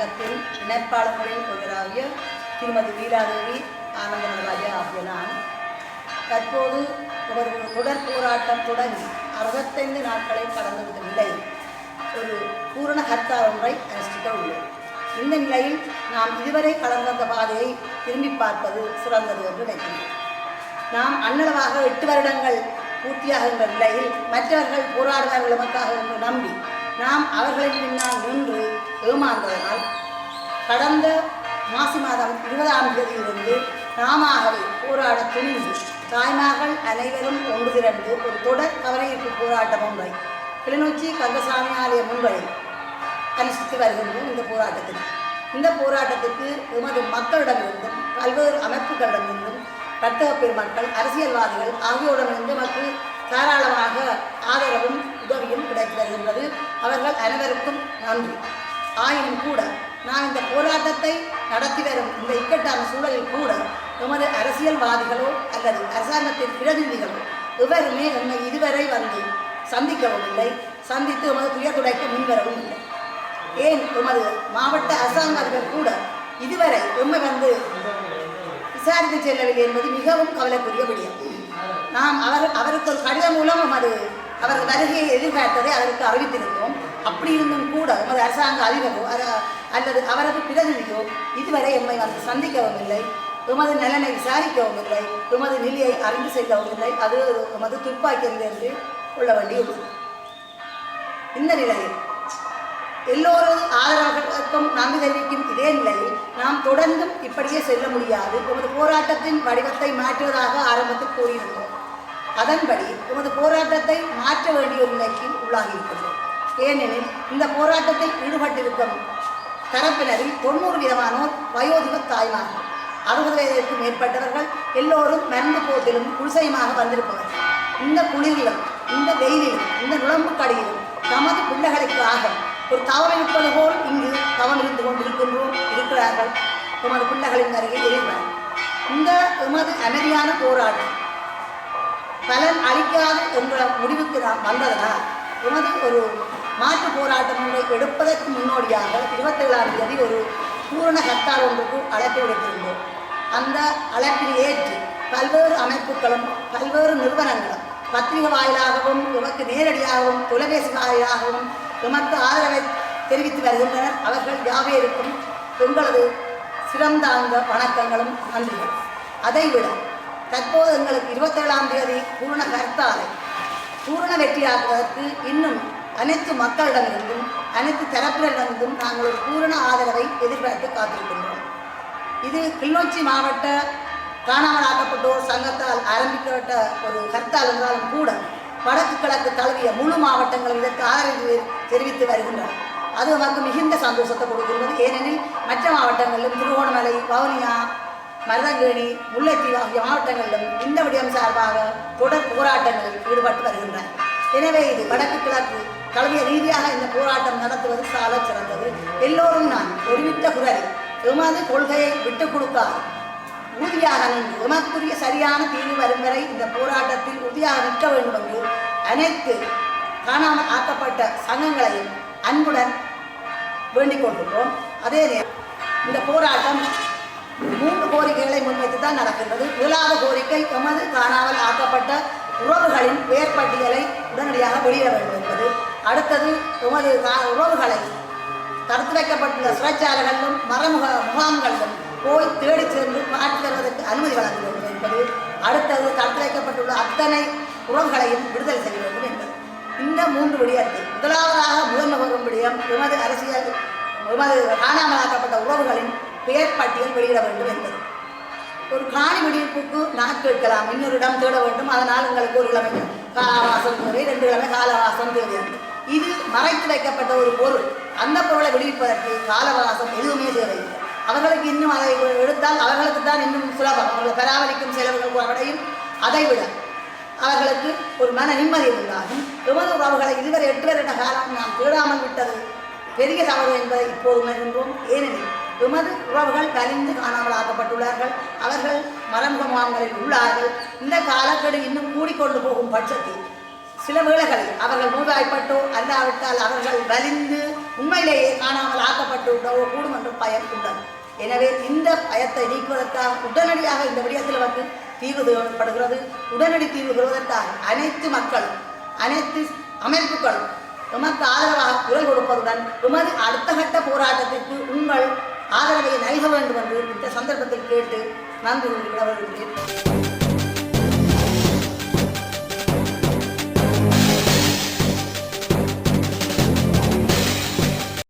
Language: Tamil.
அறிவிப்பாளர்களில் ஒருவராகிய திருமதி வீராதேவி ஆனந்த நடராஜா ஆகிய நான் தற்போது ஒரு தொடர் போராட்டம் தொடங்கி அறுபத்தைந்து நாட்களை கடந்துவிட்ட நிலையில் ஒரு பூரண ஹர்த்தா ஒன்றை அனுஷ்டிக்க உள்ளது இந்த நிலையில் நாம் இதுவரை கடந்த வந்த பாதையை திரும்பி பார்ப்பது சிறந்தது என்று நினைக்கிறேன். நாம் அன்னளவாக எட்டு வருடங்கள் பூர்த்தியாகின்ற நிலையில் மற்றவர்கள் போராடுவார்கள் நமக்காக என்று நம்பி நாம் அவர்களின் பின்னால் நின்று ஏமாந்ததனால் கடந்த மாசி மாதம் இருபதாம் தேதியிலிருந்து நாமாகவே போராட துணிந்து தாய்மார்கள் அனைவரும் ஒன்று திரண்டு ஒரு தொடர் கவனஈர்ப்பு போராட்டம் ஒன்றை கிளிநொச்சி கந்தசாமி ஆலய முன்வழியில் அனுஷ்டித்து வருகின்றோம் இந்த போராட்டத்தில். இந்த போராட்டத்திற்கு எமது மக்களிடமிருந்தும் பல்வேறு அமைப்புகளிடமிருந்தும் வர்த்தக பெருமக்கள் அரசியல்வாதிகள் ஆகியோரிடமிருந்து நமக்கு தாராளமாக ஆதரவும் உதவியும் கிடைத்து வருகின்றது. அவர்கள் அனைவருக்கும் நன்றி. ஆயினும் கூட நான் இந்த போராட்டத்தை நடத்தி வரும் இந்த இக்கட்டான சூழலில் கூட எமது அரசியல்வாதிகளோ அல்லது அரசாங்கத்தின் பிரதிநிதிகளோ எவருமே நம்மை இதுவரை வந்து சந்திக்கவும் இல்லை. சந்தித்து உமது துயர் துடைக்க முன்வரவும் இல்லை. ஏன் உமது மாவட்ட அரசாங்க கூட இதுவரை உண்மை வந்து விசாரித்து செல்லவில்லை என்பது மிகவும் கவலைக்குரிய விடயம் நாம் அவர் அவருக்கு ஒரு கடிதம் மூலம் உமது அவரது வருகையை எதிர்பார்த்ததை அவருக்கு அறிவித்திருந்தோம். அப்படி இருந்தும் கூட உமது அரசாங்க அதிபரோ அல்லது அவரது பிரதிநிதியோ இதுவரை எம்மை வந்து சந்திக்கவும் இல்லை. உமது நலனை விசாரிக்கவும் இல்லை. உமது நிலையை அறிந்து செல்லவும் இல்லை. அது உமது துப்பாக்கியது என்று கொள்ள வேண்டியுள்ளது. இந்த நிலையில் எல்லோரது ஆதரவுகளுக்கும் நன்றி தெரிவிக்கும் இதே நிலையில் நாம் தொடர்ந்தும் இப்படியே செல்ல முடியாது. உமது போராட்டத்தின் வடிவத்தை மாற்றுவதாக ஆரம்பத்தில் கூறியிருந்தோம். அதன்படி உமது போராட்டத்தை மாற்ற வேண்டிய நிலைக்கு உள்ளாகியிருக்கின்றோம் ஏனெனில் இந்த போராட்டத்தில் ஈடுபட்டிருக்கும் தரப்பினரில் தொண்ணூறு விதமானோர் வயோதிக தாய்மார்கள். அறுபது வயதிற்கு மேற்பட்டவர்கள் எல்லோரும் மருந்து போட்டிலும் குடிசையுமாக வந்திருப்பவர்கள். இந்த குளிரிலும் இந்த வெயிலிலும் இந்த நுழம்புக்கடியிலும் தமது பிள்ளைகளுக்காக ஒரு தவம் இருப்பது போல் இங்கு தவம் இருந்து கொண்டிருக்கின்றோம் இருக்கிறார்கள் தமது பிள்ளைகளின் அருகே இருக்கிறார் இந்த எமது அமைதியான போராட்டம் பலன் அளிக்காது என்ற முடிவுக்கு நாம் வந்ததனால் உமது ஒரு மாற்று போராட்டங்களை எடுப்பதற்கு முன்னோடியாக இருபத்தேழாம் தேதி ஒரு பூரண ஹர்த்தால் ஒன்றுக்கு அழைப்பு விடுத்திருந்தோம். அந்த அழைப்பில் ஏற்று பல்வேறு அமைப்புகளும் பல்வேறு நிறுவனங்களும் பத்திரிகை வாயிலாகவும் எமக்கு நேரடியாகவும் தொலைபேசி வாயிலாகவும் எமக்கு ஆதரவை தெரிவித்து வருகின்றனர். அவர்கள் யாவேருக்கும் எங்களது சிறந்தாழ்ந்த வணக்கங்களும் நன்றிகள். அதைவிட தற்போது எங்களுக்கு இருபத்தேழாம் தேதி பூரண கர்த்தாலை பூரண வெற்றியாக்குவதற்கு இன்னும் அனைத்து மக்களிடமிருந்தும் அனைத்து தரப்பினரிடமிருந்தும் நாங்கள் ஒரு பூரண ஆதரவை எதிர்பார்த்து காத்திருக்கின்றோம். இது கிளிநொச்சி மாவட்ட காணாமலாக்கப்பட்டோர் சங்கத்தால் ஆரம்பிக்கப்பட்ட ஒரு கர்த்தால் என்றாலும் கூட வடக்கு கிழக்கு தழுவிய முழு மாவட்டங்களும் இதற்கு ஆதரவு தெரிவித்து வருகின்றன அது நமக்கு மிகுந்த சந்தோஷத்தை கொடுக்கின்றது. ஏனெனில் மற்ற மாவட்டங்களிலும் திருவோணமலை வவுனியா மருதங்கேணி முல்லைத்தீவு ஆகிய மாவட்டங்களிலும் இந்த விடயம் சார்பாக தொடர் போராட்டங்களில் ஈடுபட்டு வருகின்றன எனவே இது வடக்கு கிழக்கு தழுவிய ரீதியாக இந்த போராட்டம் நடத்துவது சால சிறந்தது. எல்லோரும் நான் ஒருமித்த குரலில் எமது கொள்கையை விட்டுக் கொடுத்தார் உறுதியாக நின்று எமக்குரிய சரியான தீர்வு வரும் வரை இந்த போராட்டத்தில் உறுதியாக நிற்க வேண்டும் என்று அனைத்து காணாமல் ஆக்கப்பட்ட சங்கங்களையும் அன்புடன் வேண்டிக் கொண்டுள்ளோம் அதே நேரம் இந்த போராட்டம் மூன்று கோரிக்கைகளை முன்வைத்து தான் நடக்கின்றது. முதலாவது கோரிக்கை எமது காணாமல் ஆக்கப்பட்ட உறவுகளின் பெயர் பட்டியலை உடனடியாக வெளியிட வேண்டும் என்பது அடுத்தது உமது உறவுகளை தடுத்து வைக்கப்பட்டுள்ள சிறைச்சாலைகளிலும் மறைமுக முகாம்களிலும் போய் தேடி சென்று மாற்றி தருவதற்கு அனுமதி வழங்க வேண்டும் என்பது அடுத்தது தடுத்து வைக்கப்பட்டுள்ள அத்தனை உறவுகளையும் விடுதலை செய்ய வேண்டும் என்பது. இந்த மூன்று விடயத்தை முதலாவதாக முதன்மை வரும் விடயம் உமது அரசியல் உமது காணாமலாக்கப்பட்ட உறவுகளின் பெயர் பட்டியல் வெளியிட வேண்டும் என்பது. ஒரு காணி விடுவிப்புக்கு நான் கேட்கலாம். இன்னொரு இடம் தேட வேண்டும். அதனால் உங்களுக்கு ஒரு கிழமை காலவாசம் தேவை ரெண்டு கிழமை காலவாசம் தேவை. இது மறைத்து வைக்கப்பட்ட ஒரு பொருள். அந்த பொருளை விடுவிப்பதற்கு காலவாசம் எதுவுமே தேவையில்லை. அவர்களுக்கு இன்னும் அதை எடுத்தால் அவர்களுக்கு தான் இன்னும் சுலபம். அவர்களை பராமரிக்கும் செலவுகள் குறைவடையும். அதை விட அவர்களுக்கு ஒரு மன நிம்மதி உண்டாகும். விமத உறவுகளை இதுவரை எட்டு வருட காலம் நாம் தேடாமல் விட்டது பெரிய தவறு என்பதை இப்போது உணர்கின்றோம். ஏனெனில் எமது உறவுகள் கலிந்து காணாமல் ஆக்கப்பட்டுள்ளார்கள் அவர்கள் மரமுகமாங்களில் உள்ளார்கள். இந்த காலக்கெடு இன்னும் கூடிக்கொண்டு போகும் பட்சத்தில் சில வேளைகளில் அவர்கள் நோய்வாய்ப்பட்டோ அல்லாவிட்டால் அவர்கள் வலிந்து உண்மையிலேயே காணாமல் ஆக்கப்பட்டு விடவோ கூடும் என்று பயம் உள்ளது எனவே இந்த பயத்தை நீக்குவதற்காக உடனடியாக இந்த விடயத்தில் வந்து தீர்வு தேவைப்படுகிறது உடனடி தீர்வு பெறுவதற்காக அனைத்து மக்களும் அனைத்து அமைப்புகளும் உமக்கு ஆதரவாக குரல் கொடுப்பதுடன் உமது அடுத்த கட்ட போராட்டத்திற்கு உங்கள் ஆதரவை நல்க வேண்டும் என்று இந்த சந்தர்ப்பத்தில் கேட்டு நன்றி விட வருகிறேன்